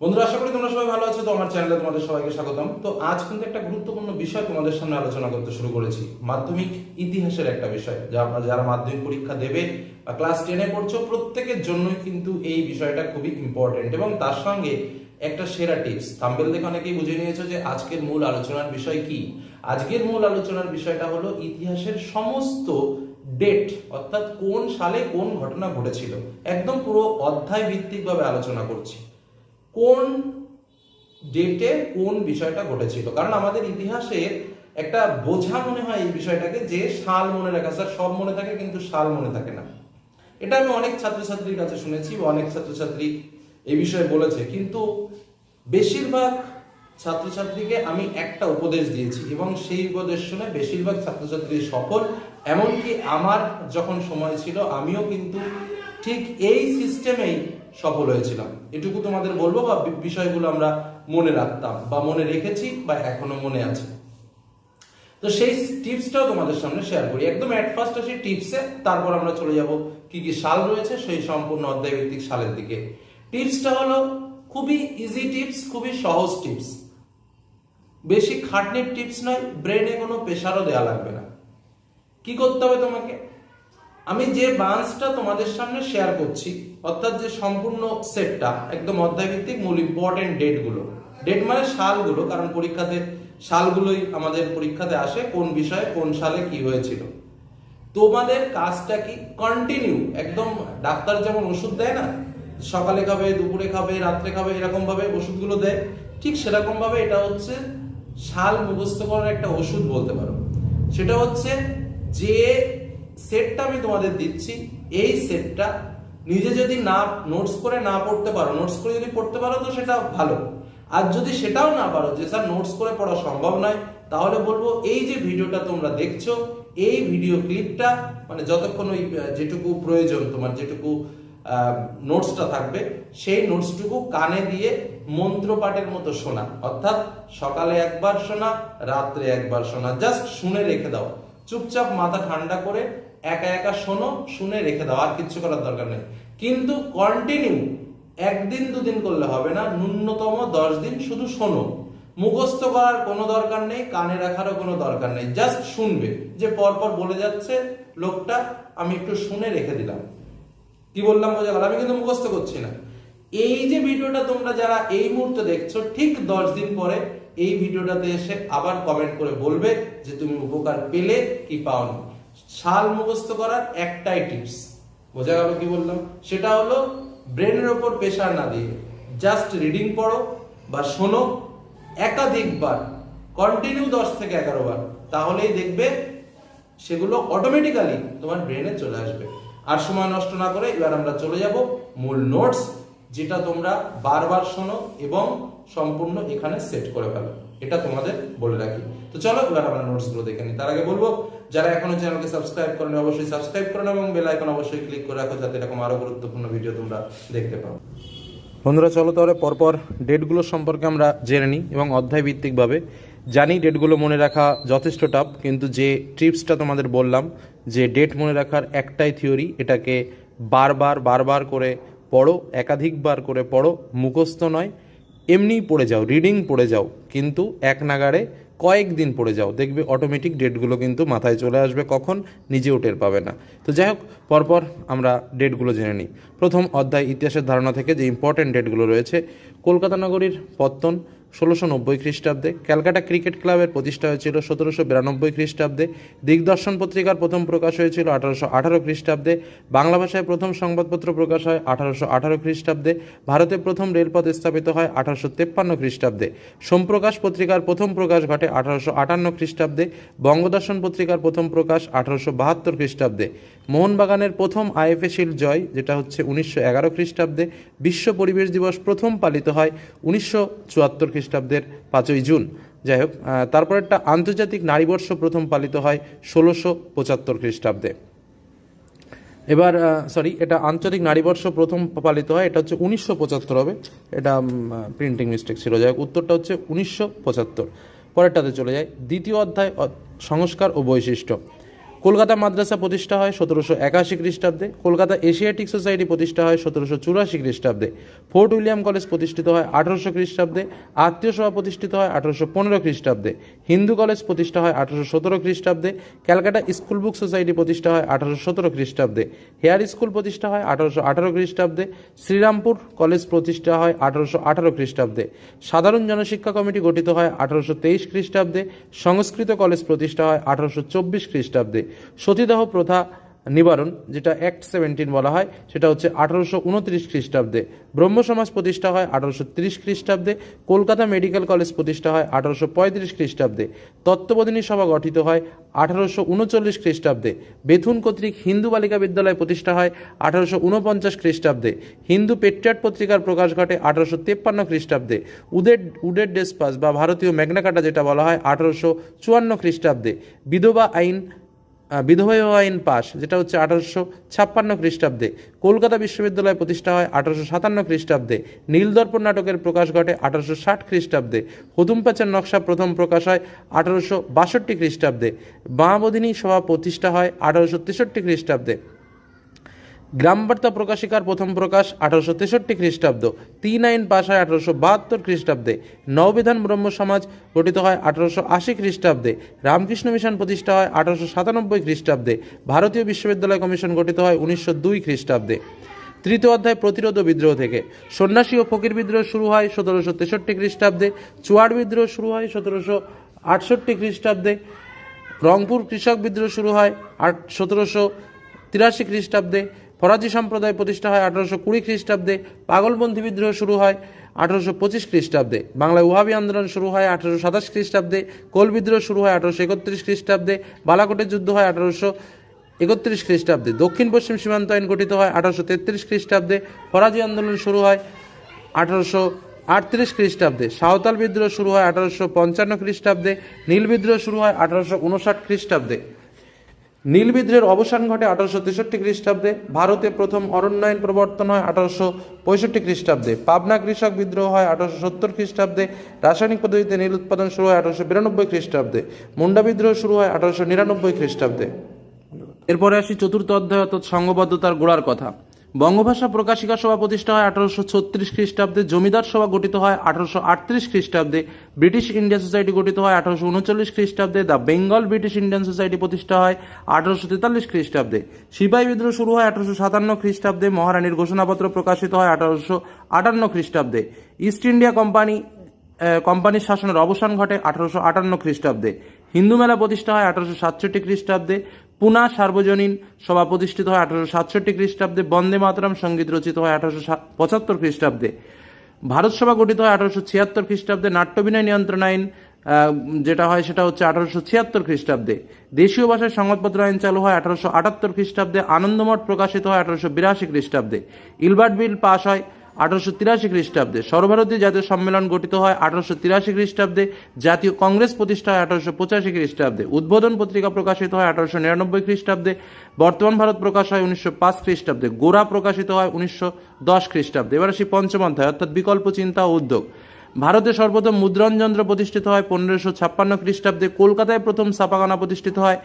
বন্ধুরা, আশা করি তোমরা সবাই ভালো আছো। তো আমার চ্যানেলে তোমাদের সবাইকে স্বাগতম। তো আজ কিন্তু একটা গুরুত্বপূর্ণ বিষয় তোমাদের সামনে আলোচনা করতে শুরু করেছি। মাধ্যমিক ইতিহাসের একটা বিষয়, যা আমরা যারা মাধ্যমিক পরীক্ষা দেবে বা ক্লাস টেনে পড়ছো, প্রত্যেকের জন্যই কিন্তু এই বিষয়টা খুবই ইম্পর্টেন্ট এবং তার সঙ্গে একটা সেরা টিপস থাম্বেল দেখে অনেকেই বুঝে নিয়েছো যে আজকের মূল আলোচনার বিষয় কি। আজকের মূল আলোচনার বিষয়টা হলো ইতিহাসের সমস্ত ডেট অর্থাৎ কোন সালে কোন ঘটনা ঘটেছিল। একদম পুরো অধ্যায় ভিত্তিকভাবে আলোচনা করছি। কোন ডেটে কোন বিষয়টা ঘটেছিল? কারণ আমাদের ইতিহাসের একটা বোঝা মনে হয় এই বিষয়টাকে যে সাল মনে রাখা, স্যার, সব মনে থাকে কিন্তু সাল মনে থাকে না। এটা আমি অনেক ছাত্রছাত্রীর কাছে শুনেছি অনেক ছাত্রছাত্রী এই বিষয়ে বলেছে। কিন্তু বেশিরভাগ ছাত্রছাত্রীকে আমি একটা উপদেশ দিয়েছি এবং সেই উপদেশ শুনে বেশিরভাগ ছাত্রছাত্রী সফল। এমনকি আমার যখন সময় ছিল, আমিও কিন্তু ঠিক এই সিস্টেমেই সফল হয়েছিলাম। এটুকু তোমাদের বলব বা বিষয়গুলো আমরা মনে রাখতাম বা মনে রেখেছি বা এখনও মনে আছে। তো সেই টিপসটাও তোমাদের সামনে শেয়ার করি। একদম অ্যাট ফার্স্ট আসি টিপসে, তারপর আমরা চলে যাব কি কি সাল রয়েছে সেই সম্পূর্ণ অধ্যায় ভিত্তিক সালের দিকে। টিপসটা হলো খুবই ইজি টিপস খুবই সহজ টিপস বেশি খাটনির টিপস নয় ব্রেনে কোনো প্রেশারও দেওয়া লাগবে না। কি করতে হবে তোমাকে? আমি যে বান্সটা তোমাদের সামনে শেয়ার করছি, অর্থাৎ যে সম্পূর্ণ সেটটা একদম অধ্যায়ভিত্তিক মূল ইম্পর্টেন্ট ডেটগুলো ডেট মানে সালগুলো, কারণ পরীক্ষাতে, সালগুলোই আমাদের পরীক্ষাতে আসে কোন বিষয়ে কোন সালে কি হয়েছিল। তোমাদের কাজটা কি? কন্টিনিউ একদম ডাক্তার যেমন ওষুধ দেয় না, সকালে খাবে, দুপুরে খাবে, রাত্রে খাবে এরকম ভাবে ওষুধগুলো দেয়, ঠিক সেরকম ভাবে এটা হচ্ছে সাল মুখস্থ করার একটা ওষুধ বলতে পারো। সেটা হচ্ছে যে সেটটা আমি তোমাদের দিচ্ছি। এই সেটটা নিজে যদি না নোটস করে না পড়তে পারো নোটস করে যদি পড়তে পারো তো সেটা ভালো। আর যদি সেটাও না পারো, যে স্যার নোটস করে পড়া সম্ভব নয়, তাহলে বলব এই যে ভিডিওটা তোমরা দেখছ, এই ভিডিও ক্লিপটা মানে যতক্ষণ ওই যেটুকু প্রয়োজন তোমার, যেটুকু নোটসটা থাকবে, সেই নোটসটুকু কানে দিয়ে মন্ত্রপাঠের মতো শোনা। অর্থাৎ সকালে একবার শোনা, রাত্রে একবার শোনা। জাস্ট শুনে রেখে দাও। চুপচাপ মাথা ঠান্ডা করে একা একা শোনো, শুনে রেখে দাও, আর কিচ্ছু করার দরকার নেই। কিন্তু কন্টিনিউ একদিন দুদিন করলে হবে না, ন্যূনতম দশ দিন শুধু শোনো। মুখস্থ করার কোনো দরকার নেই, কানে রাখারও কোনো দরকার নেই। জাস্ট শুনবে, যে পরপর বলে যাচ্ছে লোকটা, আমি একটু শুনে রেখে দিলাম। কি বললাম বোঝা গেল? আমি কিন্তু মুখস্থ করছি না। এই যে ভিডিওটা তোমরা যারা এই মুহূর্তে দেখছ, ঠিক দশ দিন পরে এই ভিডিওটাতে এসে আবার কমেন্ট করে বলবে যে তুমি উপকার পেলে কি পাওনি। সাল মুখস্থ করার একটাই টিপস বোঝা গেল কি বললাম? সেটা হলো ব্রেনের ওপর প্রেশার না দিয়ে জাস্ট রিডিং পড়ো বা শোনো একাধিকবার কন্টিনিউ দশ থেকে এগারো বার, তাহলেই দেখবে সেগুলো অটোমেটিক্যালি তোমার ব্রেনে চলে আসবে। আর সময় নষ্ট না করে এবার আমরা চলে যাব মূল নোটস যেটা তোমরা বারবার শোনো এবং সম্পূর্ণ এখানে সেট করে ফেলো। এটা তোমাদের বলে রাখি। তো চলো, এবার আমরা নোটসগুলো দেখে নিই। তার আগে বলব, যারা এখনও চ্যানেলকে সাবস্ক্রাইব করেন, অবশ্যই সাবস্ক্রাইব করেন এবং বেল আইকন অবশ্যই ক্লিক করে রাখো, যাতে এরকম আরও গুরুত্বপূর্ণ ভিডিও তোমরা দেখতে পাও। বন্ধুরা, চলো তাহলে পরপর ডেটগুলো সম্পর্কে আমরা জেনে নিই এবং অধ্যায় ভিত্তিকভাবে জানি ডেটগুলো মনে রাখা যথেষ্ট টাফ কিন্তু যে ট্রিপসটা তোমাদের বললাম, যে ডেট মনে রাখার একটাই থিওরি এটাকে বারবার বারবার করে পড়ো, একাধিকবার করে পড়ো, মুখস্থ নয়। এমনিই পড়ে যাও রিডিং পড়ে যাও, কিন্তু এক নাগাড়ে কয়েকদিন পড়ে যাও, দেখবে অটোমেটিক ডেটগুলো কিন্তু মাথায় চলে আসবে, কখন নিজেও টের পাবে না। তো যাই হোক, পরপর আমরা ডেটগুলো জেনে নিই। প্রথম অধ্যায় ইতিহাসের ধারণা থেকে যে ইম্পর্ট্যান্ট ডেটগুলো রয়েছে, কলকাতা নগরীর পত্তন ষোলোশো নব্বই খ্রিস্টাব্দে ক্যালকাটা ক্রিকেট ক্লাবের প্রতিষ্ঠা হয়েছিল সতেরোশো বিরানব্বই খ্রিস্টাব্দে। দিগদর্শন পত্রিকার প্রথম প্রকাশ হয়েছিল আঠারোশো আঠারো খ্রিস্টাব্দে। বাংলা ভাষায় প্রথম সংবাদপত্র প্রকাশ হয় আঠারোশো আঠারো খ্রিস্টাব্দে। ভারতে প্রথম রেলপথ স্থাপিত হয় আঠারোশো তেপ্পান্ন খ্রিস্টাব্দে। সোমপ্রকাশ পত্রিকার প্রথম প্রকাশ ঘটে আঠারোশো আটান্ন খ্রিস্টাব্দে। বঙ্গদর্শন পত্রিকার প্রথম প্রকাশ আঠারোশো বাহাত্তর খ্রিস্টাব্দে। মোহনবাগানের প্রথম আইএফএ শিল্ড জয়, যেটা হচ্ছে উনিশশো এগারো খ্রিস্টাব্দে, বিশ্ব পরিবেশ দিবস প্রথম পালিত হয় উনিশশো চুয়াত্তর খ্রিস্টাব্দের পাঁচই জুন। যাই হোক তারপরেরটা আন্তর্জাতিক নারীবর্ষ প্রথম পালিত হয় ষোলোশো পঁচাত্তর খ্রিস্টাব্দে। এবার সরি এটা আন্তর্জাতিক নারীবর্ষ প্রথম পালিত হয়, এটা হচ্ছে উনিশশো পঁচাত্তর হবে। এটা প্রিন্টিং মিস্টেক ছিল। যাই উত্তরটা হচ্ছে উনিশশো পঁচাত্তর। পরেরটাতে চলে যায় দ্বিতীয় অধ্যায় সংস্কার ও বৈশিষ্ট্য। কলকাতা মাদ্রাসা প্রতিষ্ঠা হয় সতেরোশো একাশি খ্রিস্টাব্দে, কলকাতা এশিয়াটিক সোসাইটি প্রতিষ্ঠা হয় সতেরোশো চুরাশি খ্রিস্টাব্দে, ফোর্ট উইলিয়াম কলেজ প্রতিষ্ঠিত হয় আঠারোশো খ্রিস্টাব্দে, আত্মীয় সভা প্রতিষ্ঠিত হয় আঠারোশো পনেরো খ্রিস্টাব্দে, হিন্দু কলেজ প্রতিষ্ঠা হয় আঠারোশো সতেরো খ্রিস্টাব্দে, ক্যালকাটা স্কুল বুক সোসাইটি প্রতিষ্ঠা হয় আঠারোশো সতেরো খ্রিস্টাব্দে, হেয়ার স্কুল প্রতিষ্ঠা হয় আঠারোশো আঠারো খ্রিস্টাব্দে, শ্রীরামপুর কলেজ প্রতিষ্ঠা হয় আঠারোশো আঠারো খ্রিস্টাব্দে, সাধারণ জনশিক্ষা কমিটি গঠিত হয় আঠারোশো তেইশ খ্রিস্টাব্দে, সংস্কৃত কলেজ প্রতিষ্ঠা হয় আঠারোশো চব্বিশ খ্রিস্টাব্দে সতীদাহ প্রথা নিবারণ, যেটা অ্যাক্ট সেভেন্টিন বলা হয়, সেটা হচ্ছে আঠারোশো উনত্রিশ খ্রিস্টাব্দে। ব্রহ্ম সমাজ প্রতিষ্ঠা হয় আঠারোশো তিরিশ খ্রিস্টাব্দে। কলকাতা মেডিকেল কলেজ প্রতিষ্ঠা হয় আঠারোশো পঁয়ত্রিশ খ্রিস্টাব্দে। তত্ত্ববোধিনী সভা গঠিত হয় আঠারোশো উনচল্লিশ খ্রিস্টাব্দে। বেথুন কর্তৃক হিন্দু বালিকা বিদ্যালয় প্রতিষ্ঠা হয় আঠারোশো উনপঞ্চাশ খ্রিস্টাব্দে। হিন্দু পেট্রিয়ট পত্রিকার প্রকাশ ঘটে আঠারোশো তেপ্পান্ন খ্রিস্টাব্দে। উদের উডের ডেসপাস বা ভারতীয় ম্যাগনাকাটা যেটা বলা হয় আঠারোশো চুয়ান্ন খ্রিস্টাব্দে। বিধবা আইন বিধবা আইন পাস যেটা হচ্ছে আঠারোশো ছাপ্পান্ন খ্রিস্টাব্দে। কলকাতা বিশ্ববিদ্যালয় প্রতিষ্ঠা হয় আঠারোশো সাতান্ন খ্রিস্টাব্দে। নীলদর্পণ নাটকের প্রকাশ ঘটে আঠারোশো ষাট খ্রিস্টাব্দে। হুতুমপাচার নকশা প্রথম প্রকাশ হয় আঠারোশো বাষট্টি খ্রিস্টাব্দে। বামবধিনী সভা প্রতিষ্ঠা হয় আঠারোশো তেষট্টি খ্রিস্টাব্দে। গ্রামবার্তা প্রকাশিকার প্রথম প্রকাশ আঠারোশো তেষট্টি খ্রিস্টাব্দ, তিন আইন পাশ হয় আঠারোশো বাহাত্তর খ্রিস্টাব্দে। নববিধান ব্রহ্ম সমাজ গঠিত হয় আঠারোশো আশি খ্রিস্টাব্দে। রামকৃষ্ণ মিশন প্রতিষ্ঠা হয় আঠারোশো সাতানব্বই খ্রিস্টাব্দে। ভারতীয় বিশ্ববিদ্যালয় কমিশন গঠিত হয় উনিশশো দুই খ্রিস্টাব্দে। তৃতীয় অধ্যায় প্রতিরোধ বিদ্রোহ থেকে। সন্ন্যাসী ও ফকির বিদ্রোহ শুরু হয় সতেরোশো তেষট্টি খ্রিস্টাব্দে। চুয়াড় বিদ্রোহ শুরু হয় সতেরোশো আটষট্টি খ্রিস্টাব্দে। রংপুর কৃষক বিদ্রোহ শুরু হয় আট সতেরোশো তিরাশি খ্রিস্টাব্দে। ফরাজি সম্প্রদায় প্রতিষ্ঠা হয় আঠারোশো কুড়ি খ্রিস্টাব্দে পাগলপন্থী বিদ্রোহ শুরু হয় আঠারোশো পঁচিশ খ্রিস্টাব্দে, বাংলায় উহাবি আন্দোলন শুরু হয় আঠারোশো সাতাশ খ্রিস্টাব্দে, কোল বিদ্রোহ শুরু হয় আঠারোশো একত্রিশ খ্রিস্টাব্দে বালাকোটের যুদ্ধ হয় আঠারোশো একত্রিশ খ্রিস্টাব্দে, দক্ষিণ পশ্চিম সীমান্ত আইন গঠিত হয় আঠারোশো তেত্রিশ খ্রিস্টাব্দে, ফরাজি আন্দোলন শুরু হয় আঠারোশো আটত্রিশ খ্রিস্টাব্দে, সাঁওতাল বিদ্রোহ শুরু হয় আঠারোশো পঞ্চান্ন খ্রিস্টাব্দে, নীল বিদ্রোহ শুরু হয় আঠারোশো উনষাট খ্রিস্টাব্দে। নীল বিদ্রোহের অবসান ঘটে আঠারোশো তেষট্টি খ্রিস্টাব্দে। ভারতে প্রথম অরণ্যায়ন প্রবর্তন হয় আঠারোশো পঁয়ষট্টি খ্রিস্টাব্দে। পাবনা কৃষক বিদ্রোহ হয় আঠারোশো সত্তর খ্রিস্টাব্দে। রাসায়নিক পদ্ধতিতে নীল উৎপাদন শুরু হয় আঠারোশো বিরানব্বই খ্রিস্টাব্দে। মুন্ডা বিদ্রোহ শুরু হয় আঠারোশো নিরানব্বই খ্রিস্টাব্দে। এরপরে আসি চতুর্থ অধ্যায় অর্থাৎ সংঘবদ্ধতার গোড়ার কথা। বঙ্গভাষা প্রকাশিকা সভা প্রতিষ্ঠা হয় আঠারোশো ছত্রিশ খ্রিস্টাব্দে, জমিদার সভা গঠিত হয় আঠারোশো আটত্রিশ খ্রিস্টাব্দে, ব্রিটিশ ইন্ডিয়ান সোসাইটি গঠিত হয় আঠারোশো উনচল্লিশ খ্রিস্টাব্দে, the Bengal British Indian society প্রতিষ্ঠা হয় আঠারোশো তেতাল্লিশ খ্রিস্টাব্দে। সিপাহী বিদ্রোহ শুরু হয় আঠারোশো সাতান্ন খ্রিস্টাব্দে, মহারানীর ঘোষণাপত্র প্রকাশিত হয় আঠারোশো আটান্ন খ্রিস্টাব্দে। ইস্ট ইন্ডিয়া কোম্পানি কোম্পানির শাসনের অবসান ঘটে আঠারোশো আটান্ন খ্রিস্টাব্দে। হিন্দু মেলা প্রতিষ্ঠা হয় আঠারোশো সাতষট্টি খ্রিস্টাব্দে। পুনা সার্বজনীন সভা প্রতিষ্ঠিত হয় আঠারোশো সাতষট্টি খ্রিস্টাব্দে, বন্দে মাতরম সংগীত রচিত হয় আঠারোশো পঁচাত্তর খ্রিস্টাব্দে। ভারত সভা গঠিত হয় আঠারোশো ছিয়াত্তর খ্রিস্টাব্দে নাট্যবিনয় নিয়ন্ত্রণ আইন যেটা হয় সেটা হচ্ছে আঠারোশো ছিয়াত্তর খ্রিস্টাব্দে। দেশীয় ভাষায় সংবাদপত্র আইন চালু হয় আঠারোশো আটাত্তর খ্রিস্টাব্দে, আনন্দমঠ প্রকাশিত হয় আঠারোশো বিরাশি খ্রিস্টাব্দে। ইলবার্ট বিল পাশ হয় আঠারোশো তিরাশি খ্রিস্টাব্দে সর্বভারতীয় জাতীয় সম্মেলন গঠিত হয় আঠারোশো তিরাশি খ্রিস্টাব্দে। জাতীয় কংগ্রেস প্রতিষ্ঠা হয় আঠারোশো পঁচাশি খ্রিস্টাব্দে। উদ্বোধন পত্রিকা প্রকাশিত হয় আঠারোশো নিরানব্বই খ্রিস্টাব্দে। বর্তমান ভারত প্রকাশ হয় উনিশশো পাঁচ খ্রিস্টাব্দে। গোড়া প্রকাশিত হয় উনিশশো দশ খ্রিস্টাব্দে। এবার আসি পঞ্চম অধ্যায়, অর্থাৎ বিকল্প চিন্তা ও উদ্যোগ। ভারতে সর্বপ্রথম মুদ্রণযন্ত্র প্রতিষ্ঠিত হয় পনেরোশো ছাপ্পান্ন খ্রিস্টাব্দে। কলকাতায় প্রথম ছাপাখানা প্রতিষ্ঠিত হয়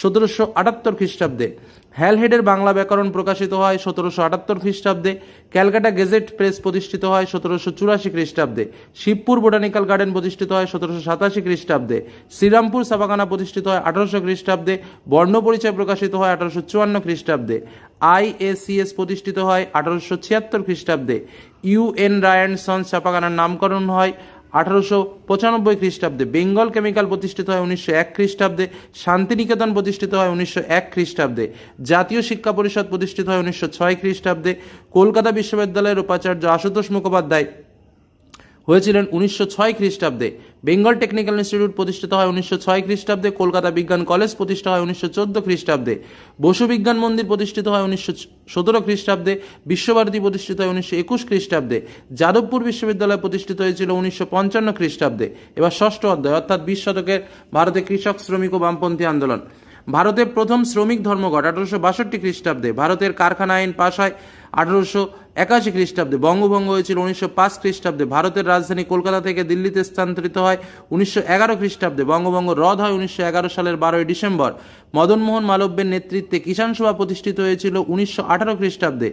সতেরোশো আটাত্তর খ্রিস্টাব্দে। হ্যালহেডের বাংলা ব্যাকরণ প্রকাশিত হয় সতেরোশো আটাত্তর খ্রিস্টাব্দে। ক্যালকাটা গেজেট প্রেস প্রতিষ্ঠিত হয় সতেরোশো চুরাশি খ্রিস্টাব্দে। শিবপুর বোটানিক্যাল গার্ডেন প্রতিষ্ঠিত হয় সতেরোশো সাতাশি খ্রিস্টাব্দে। শ্রীরামপুর ছাপাখানা প্রতিষ্ঠিত হয় আঠারোশো খ্রিস্টাব্দে। বর্ণ পরিচয় প্রকাশিত হয় আঠারোশো চুয়ান্ন খ্রিস্টাব্দে। আইএসিএস প্রতিষ্ঠিত হয় আঠারোশো ছিয়াত্তর খ্রিস্টাব্দে। ইউএন রায়ন সন্স ছাপাখানার নামকরণ হয় আঠারোশো পঁচানব্বই খ্রিস্টাব্দে বেঙ্গল কেমিক্যাল প্রতিষ্ঠিত হয় উনিশশো এক খ্রিস্টাব্দে, শান্তিনিকেতন প্রতিষ্ঠিত হয় উনিশশো এক খ্রিস্টাব্দে, জাতীয় শিক্ষা পরিষদ প্রতিষ্ঠিত হয় উনিশশো ছয় খ্রিস্টাব্দে, কলকাতা বিশ্ববিদ্যালয়ের উপাচার্য আশুতোষ মুখোপাধ্যায় হয়েছিলেন উনিশশো ছয় খ্রিস্টাব্দে। বেঙ্গল টেকনিক্যাল ইনস্টিটিউট প্রতিষ্ঠিত হয় উনিশশো ছয় খ্রিস্টাব্দে, কলকাতা বিজ্ঞান কলেজ প্রতিষ্ঠা হয় উনিশশো চোদ্দ খ্রিস্টাব্দে। বসু বিজ্ঞান মন্দির প্রতিষ্ঠিত হয় উনিশশো সতেরো খ্রিস্টাব্দে। বিশ্বভারতী প্রতিষ্ঠিত হয় উনিশশো একুশ খ্রিস্টাব্দে। যাদবপুর বিশ্ববিদ্যালয় প্রতিষ্ঠিত হয়েছিল উনিশশো পঞ্চান্ন খ্রিস্টাব্দে। এবার ষষ্ঠ অধ্যায়, অর্থাৎ বিশ শতকের ভারতে কৃষক শ্রমিক ও বামপন্থী আন্দোলন। ভারতের প্রথম শ্রমিক ধর্মঘট আঠারোশো বাষট্টি খ্রিস্টাব্দে। ভারতের কারখানা আইন পাশ হয় আঠারোশো একাশি খ্রিস্টাব্দে, বঙ্গভঙ্গ হয়েছিল উনিশশো পাঁচ খ্রিস্টাব্দে, ভারতের রাজধানী কলকাতা থেকে দিল্লিতে স্থানান্তরিত হয় উনিশশো এগারো খ্রিস্টাব্দে, বঙ্গভঙ্গ রদ হয় উনিশশো এগারো সালের বারোই ডিসেম্বর। মদনমোহন মালব্যের নেতৃত্বে কিষাণ সভা প্রতিষ্ঠিত হয়েছিল উনিশশো আঠারো খ্রিস্টাব্দে।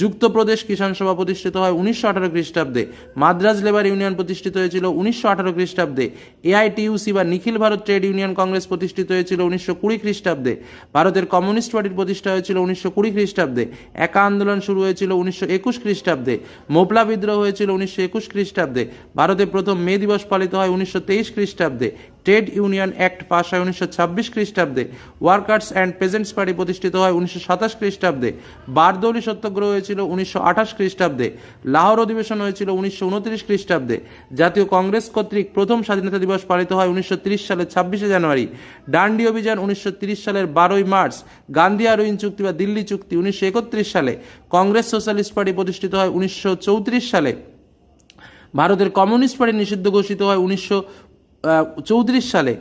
যুক্তপ্রদেশ কিষাণ সভা প্রতিষ্ঠিত হয় উনিশশো আঠারো খ্রিস্টাব্দে। মাদ্রাজ লেবার ইউনিয়ন প্রতিষ্ঠিত হয়েছিল উনিশশো আঠারো খ্রিস্টাব্দে। এআইটিউসি বা নিখিল ভারত ট্রেড ইউনিয়ন কংগ্রেস প্রতিষ্ঠিত হয়েছিল উনিশশো কুড়ি খ্রিস্টাব্দে। ভারতের কমিউনিস্ট পার্টির প্রতিষ্ঠা হয়েছিল উনিশশো কুড়ি খ্রিস্টাব্দে। একা আন্দোলন শুরু হয়েছিল উনিশশো একুশ খ্রিস্টাব্দে। মোপলা বিদ্রোহ হয়েছিল উনিশশো একুশ খ্রিস্টাব্দে। ভারতে প্রথম মে দিবস পালিত হয় উনিশশো তেইশ খ্রিস্টাব্দে। ট্রেড ইউনিয়ন অ্যাক্ট পাস হয় উনিশশো ছাব্বিশ খ্রিস্টাব্দে। ওয়ার্কার্স অ্যান্ড পেজেন্টস পার্টি প্রতিষ্ঠিত হয় উনিশশো সাতাশ খ্রিস্টাব্দে। বারদৌলি সত্যাগ্রহ হয়েছিল উনিশশো আঠাশ খ্রিস্টাব্দে। লাহোর অধিবেশন হয়েছিল উনিশশো উনত্রিশ খ্রিস্টাব্দে। জাতীয় কংগ্রেস কর্তৃক প্রথম স্বাধীনতা দিবস পালিত হয় উনিশশো তিরিশ সালের ছাব্বিশে জানুয়ারি। ডান্ডি অভিযান উনিশশো তিরিশ সালের বারোই মার্চ। গান্ধী আরোইন চুক্তি বা দিল্লি চুক্তি উনিশশো একত্রিশ সালে। কংগ্রেস সোশ্যালিস্ট পার্টি প্রতিষ্ঠিত হয় উনিশশো চৌত্রিশ সালে। ভারতের কমিউনিস্ট পার্টি নিষিদ্ধ ঘোষিত হয় উনিশশো চৌত্রিশ সালে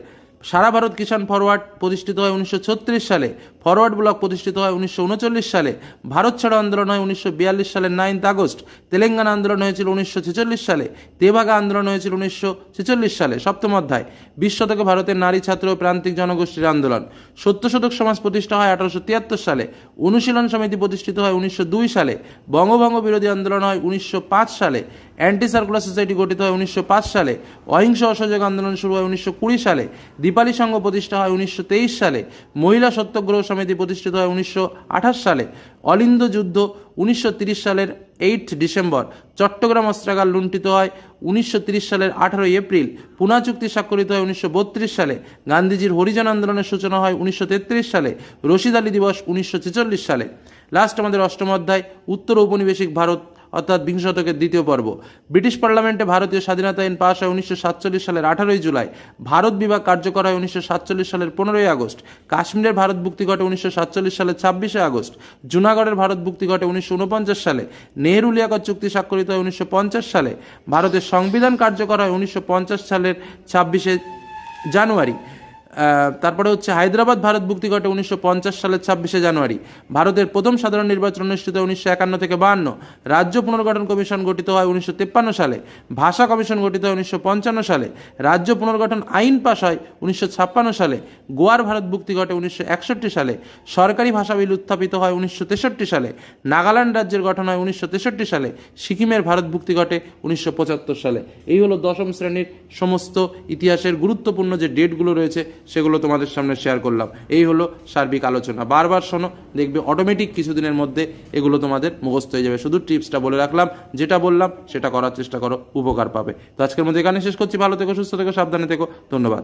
সারা ভারত কিষাণ ফরওয়ার্ড প্রতিষ্ঠিত হয় উনিশশো ছত্রিশ সালে, ফরওয়ার্ড ব্লক প্রতিষ্ঠিত হয় উনিশশো উনচল্লিশ সালে, ভারত ছাড়ো আন্দোলন হয় উনিশশো বিয়াল্লিশ সালের নাইন্থ আগস্ট, তেলেঙ্গানা আন্দোলন হয়েছিল উনিশশো ছেচল্লিশ সালে, তেভাগা আন্দোলন হয়েছিল উনিশশো ছেচল্লিশ সালে, সপ্তম অধ্যায়, বিশ শতকে ভারতের নারী, ছাত্র ও প্রান্তিক জনগোষ্ঠীর আন্দোলন সত্য শতক সমাজ প্রতিষ্ঠা হয় আঠারোশো তিয়াত্তর সালে, অনুশীলন সমিতি প্রতিষ্ঠিত হয় উনিশশো দুই সালে, বঙ্গভঙ্গ বিরোধী আন্দোলন হয় উনিশশো পাঁচ সালে অ্যান্টি সার্কুলার সোসাইটি গঠিত হয় উনিশশো পাঁচ সালে, অহিংস অসহযোগ আন্দোলন শুরু হয় উনিশশো কুড়ি সালে দীপালি সংঘ প্রতিষ্ঠা হয় উনিশশো তেইশ সালে। মহিলা সত্যগ্রহ সমিতি প্রতিষ্ঠিত হয় উনিশশো আঠাশ সালে। অলিন্দ যুদ্ধ উনিশশো সালের এইট ডিসেম্বর। চট্টগ্রাম অস্ত্রাগার লুণ্ঠিত হয় উনিশশো সালের আঠারোই এপ্রিল। পুনা চুক্তি স্বাক্ষরিত হয় উনিশশো বত্রিশ সালে। গান্ধীজির হরিজন আন্দোলনের সূচনা হয় উনিশশো তেত্রিশ সালে। রশিদ আলী দিবস উনিশশো ছেচল্লিশ সালে। লাস্ট আমাদের অষ্টম অধ্যায়, উত্তর ঔপনিবেশিক ভারত অর্থাৎ বিংশ শতকের দ্বিতীয় পর্ব। ব্রিটিশ পার্লামেন্টে ভারতীয় স্বাধীনতা আইন পাশ হয় উনিশশো সাতচল্লিশ সালের আঠারোই জুলাই। ভারত বিভাগ কার্যকর হয় উনিশশো সাতচল্লিশ সালের পনেরোই আগস্ট। কাশ্মীরের ভারত মুক্তি ঘটে উনিশশো সাতচল্লিশ সালের ছাব্বিশে আগস্ট। জুনাগড়ের ভারত মুক্তি ঘটে উনিশশো উনপঞ্চাশ সালে। নেহরু লিয়াকত চুক্তি স্বাক্ষরিত হয় উনিশশো পঞ্চাশ সালে। ভারতের সংবিধান কার্যকর হয় উনিশশো পঞ্চাশ সালের ছাব্বিশে জানুয়ারি। তারপরে হচ্ছে হায়দ্রাবাদ, ভারত মুক্তি ঘটে উনিশশো পঞ্চাশ সালের ছাব্বিশে জানুয়ারি। ভারতের প্রথম সাধারণ নির্বাচন অনুষ্ঠিত উনিশশো একান্ন থেকে বাহান্ন। রাজ্য পুনর্গঠন কমিশন গঠিত হয় উনিশশো সালে। ভাষা কমিশন গঠিত হয় উনিশশো পঞ্চান্ন সালে। রাজ্য পুনর্গঠন আইন পাশ হয় উনিশশো ছাপ্পান্ন সালে। গোয়ার ভারত মুক্তি ঘটে উনিশশো একষট্টি সালে। সরকারি ভাষা বিল উত্থাপিত হয় উনিশশো তেষট্টি সালে। নাগাল্যান্ড রাজ্যের গঠন হয় উনিশশো তেষট্টি সালে। সিকিমের ভারত মুক্তি ঘটে উনিশশো পঁচাত্তর সালে। এই হলো দশম শ্রেণির সমস্ত ইতিহাসের গুরুত্বপূর্ণ যে ডেটগুলো রয়েছে সেগুলো তোমাদের সামনে শেয়ার করলাম। এই হলো সার্বিক আলোচনা। বারবার শোনো, দেখবে অটোমেটিক কিছুদিনের মধ্যে এগুলো তোমাদের মুখস্থ হয়ে যাবে। শুধু টিপসটা বলে রাখলাম, যেটা বললাম সেটা করার চেষ্টা করো, উপকার পাবে। তো আজকের মধ্যে এখানে শেষ করছি। ভালো থেকো, সুস্থ থেকো, সাবধানে থেকো। ধন্যবাদ।